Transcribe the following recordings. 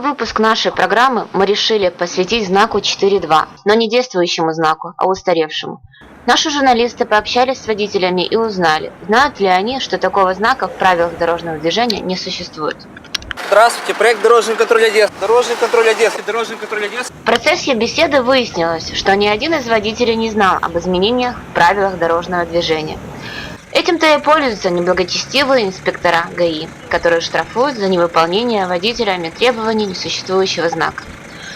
выпуск нашей программы мы решили посвятить знаку 4.2, но не действующему знаку, а устаревшему. Наши журналисты пообщались с водителями и узнали, знают ли они, что такого знака в правилах дорожного движения не существует. Здравствуйте, проект «Дорожный контроль Одессы». Дорожный контроль Одессы. Дорожный контроль Одессы. В процессе беседы выяснилось, что ни один из водителей не знал об изменениях в правилах дорожного движения. Этим-то и пользуются неблагочестивые инспектора ГАИ, которые штрафуют за невыполнение водителями требований несуществующего знака.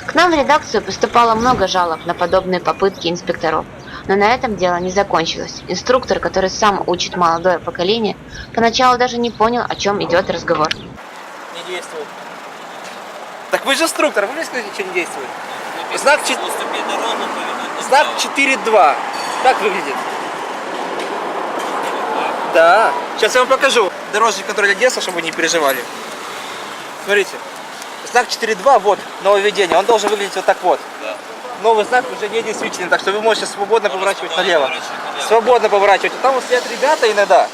К нам в редакцию поступало много жалоб на подобные попытки инспекторов. Но на этом дело не закончилось. Инструктор, который сам учит молодое поколение, поначалу даже не понял, о чем идет разговор. Не действует. Так вы же инструктор, вы мне скажите, что не действует? Знак, чет- Знак 4.2. Как выглядит? Да. Сейчас я вам покажу. Дорожный контроль Одесса, чтобы вы не переживали. Смотрите. Знак 4.2, вот, нововведение. Он должен выглядеть вот так вот. Новый знак уже не действительный, так что вы можете свободно поворачивать налево. Свободно поворачивать. А Там вот стоят ребята иногда,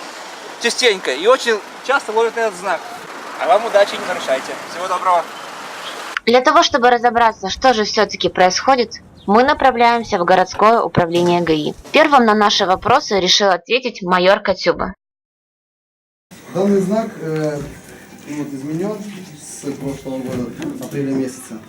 частенько, и очень часто ловят этот знак. А вам удачи, не нарушайте. Всего доброго. Для того, чтобы разобраться, что же все-таки происходит, мы направляемся в городское управление ГАИ. Первым на наши вопросы решил ответить майор Катюба. Данный знак э, вот, изменен с прошлого года, апреля месяца.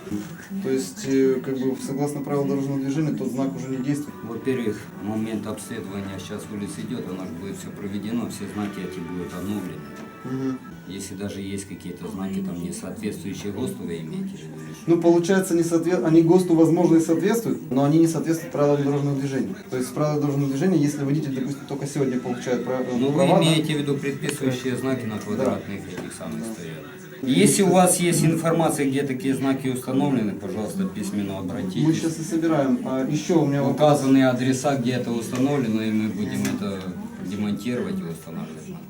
То есть, э, как бы, согласно правилам дорожного движения, тот знак уже не действует. Во-первых, момент обследования сейчас улиц идет, у нас будет все проведено, все знаки эти будут обновлены. Если даже есть какие-то знаки там не соответствующие ГОСТу, вы имеете в виду? Ну, получается, не соответ... они ГОСТу, возможно, и соответствуют, но они не соответствуют правилам дорожного движения. То есть, правила дорожного движения, если водитель, допустим, только сегодня получает прав- Ну, вы права, да, имеете в виду предписывающие знаки на квадратных этих самых стоят. Если у вас есть информация, где такие знаки установлены, пожалуйста, письменно мы обратитесь. сейчас и собираем. А еще у меня вопрос. Указанные адреса, где это установлено, и мы будем это демонтировать и устанавливать знаки.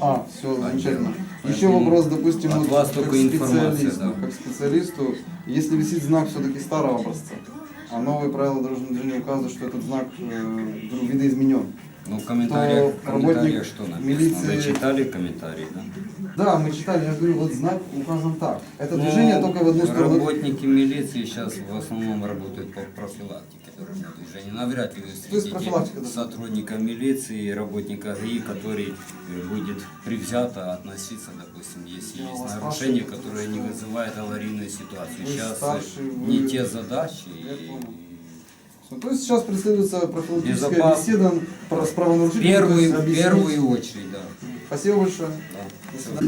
А, все, замечательно. Еще вопрос, допустим, от вот вас как специалисту, да. как специалисту, если висит знак все-таки старого образца, а новые правила дорожного движения указывают, что этот знак э, видоизменен. Ну, в комментариях, в что написано? милиции- Вы читали комментарии, да? Да, мы читали, я же говорю, вот знак указан так. Это движение Ну, только в одну сторону. Работники милиции сейчас в основном работают по профилактике дорожного движения. Навряд ли вы профилактика, встретите да. сотрудника милиции и работника ГАИ, который э, будет привзято относиться, допустим, если Я есть вас нарушение, спрашиваю. которое не вызывает аварийную ситуацию. Вы Сейчас э, старший, вы- не те задачи. Я и- понял. То есть сейчас преследуется профилактическая Безопас- беседа про- то Первый, в первую очередь, да. Спасибо большое. да.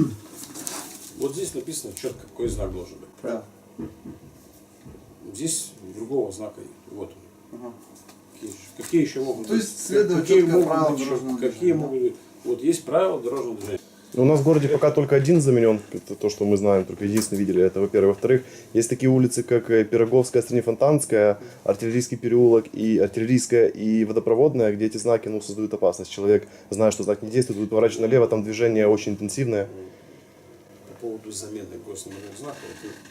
Вот здесь написано четко, какой знак должен быть. Да. Здесь другого знака нет. Вот он. Ага. Какие, еще- какие еще могут То быть? есть следует какие четко могут быть еще- дорожного Какие движения, могут быть? Вот есть правила дорожного движения. У нас в городе пока только один заменен, это то, что мы знаем, только единственное видели, это во-первых. Во-вторых, есть такие улицы, как э, Пироговская, Станифонтанская, Артиллерийский переулок, и Артиллерийская, и Водопроводная, где эти знаки ну, создают опасность. Человек, зная, что знак не действует, будет поворачивать налево, там движение очень интенсивное. По поводу замены госномерных знаков,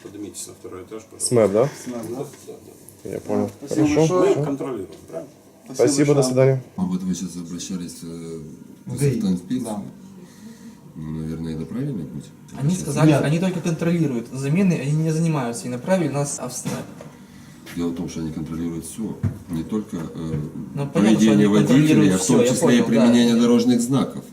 поднимитесь на второй этаж, пожалуйста. СМЭП, да? Снак, да? Да, да. Я понял. Спасибо Хорошо. большое. Мы контролируем, правильно? Спасибо, до большое. свидания. А вот вы сейчас обращались э, в ГАИ, инспекцию? да. Ну, наверное, это правильный путь. Они сказали, Нет. они только контролируют. Замены они не занимаются и направили нас в Австралию. Дело в том, что они контролируют все, не только э, Ну, поведение водителей, а в том я числе и понял, да. применение дорожных знаков.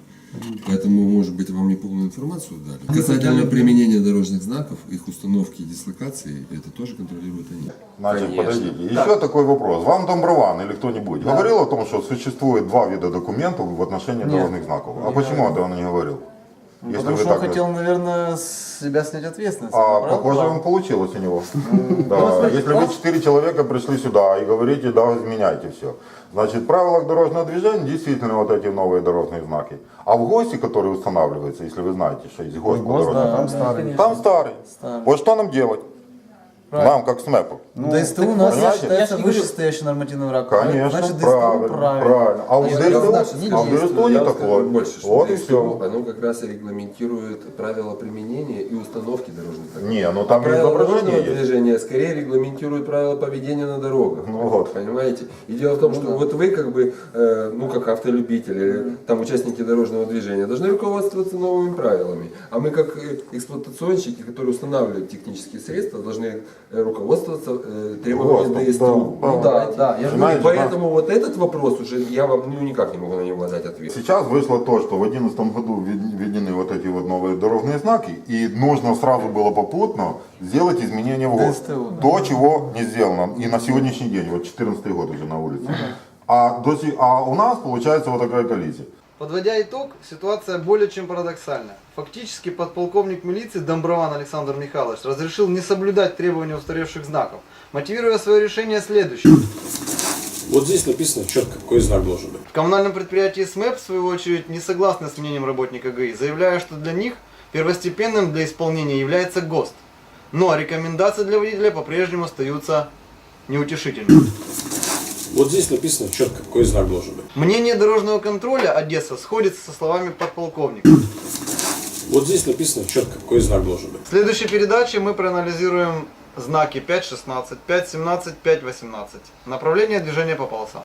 Поэтому, может быть, вам неполную информацию дали. Касательно применения дорожных знаков, их установки и дислокации, это тоже контролируют они. Значит, подождите. Еще такой вопрос. Вам Домброван или кто-нибудь говорил о том, что существует два вида документов в отношении дорожных знаков? А почему это он не говорил? Если Потому что он так- хотел, наверное, с себя снять ответственность. А правда? похоже, он получилось у него. Да. Если вы четыре человека пришли сюда и говорите, да, изменяйте все. Значит, в правилах дорожного движения действительно вот эти новые дорожные знаки. А в ГОСТе, который устанавливается, если вы знаете, что есть по дорожному там старый. Там старый. Старый. Вот что нам делать? Нам, как СМЭПу. Ну, ДСТУ у нас понимаете? считается вышестоящий нормативным раком. Конечно, Значит, ДСТУ правильно, правильно. А у ДСТУ, не а у. ДСТУ не Я такое. больше, что Вот и ДСТУ, все. оно как раз и регламентирует правила применения и установки дорожных знаков. Не, ну там А изображение есть. движения скорее регламентируют правила поведения на дорогах. Ну вот. Понимаете? И дело в том, что вот вы как бы, э, ну как автолюбитель или там участники дорожного движения должны руководствоваться новыми правилами. А мы как э, эксплуатационщики, которые устанавливают технические средства, должны руководствоваться э, требованиями ДСТУ. да, Ну да, да, да, я же говорю, поэтому вот этот вопрос уже я вам ну, никак не могу на него дать ответ. Сейчас вышло то, что в 2011 году введ- введены вот эти вот новые дорожные знаки, и нужно сразу было попутно сделать изменения в ГОСТ. ДСТУ, да. То, чего не сделано. И на сегодняшний день, вот 14 год уже на улице. А, до а у нас получается вот такая коллизия. Подводя итог, ситуация более чем парадоксальная. Фактически подполковник милиции Домброван Александр Михайлович разрешил не соблюдать требования устаревших знаков, мотивируя свое решение следующим. Вот здесь написано четко, какой знак должен быть. В коммунальном предприятии СМЭП, в свою очередь, не согласны с мнением работника ГАИ, заявляя, что для них первостепенным для исполнения является ГОСТ. Но рекомендации для водителя по-прежнему остаются неутешительными. Вот здесь написано четко, какой знак должен быть. Мнение дорожного контроля Одесса сходится со словами подполковника. Вот здесь написано четко, какой знак должен быть. В следующей передаче мы проанализируем знаки 5.16, 5.17, 5.18. Направление движения по полосам.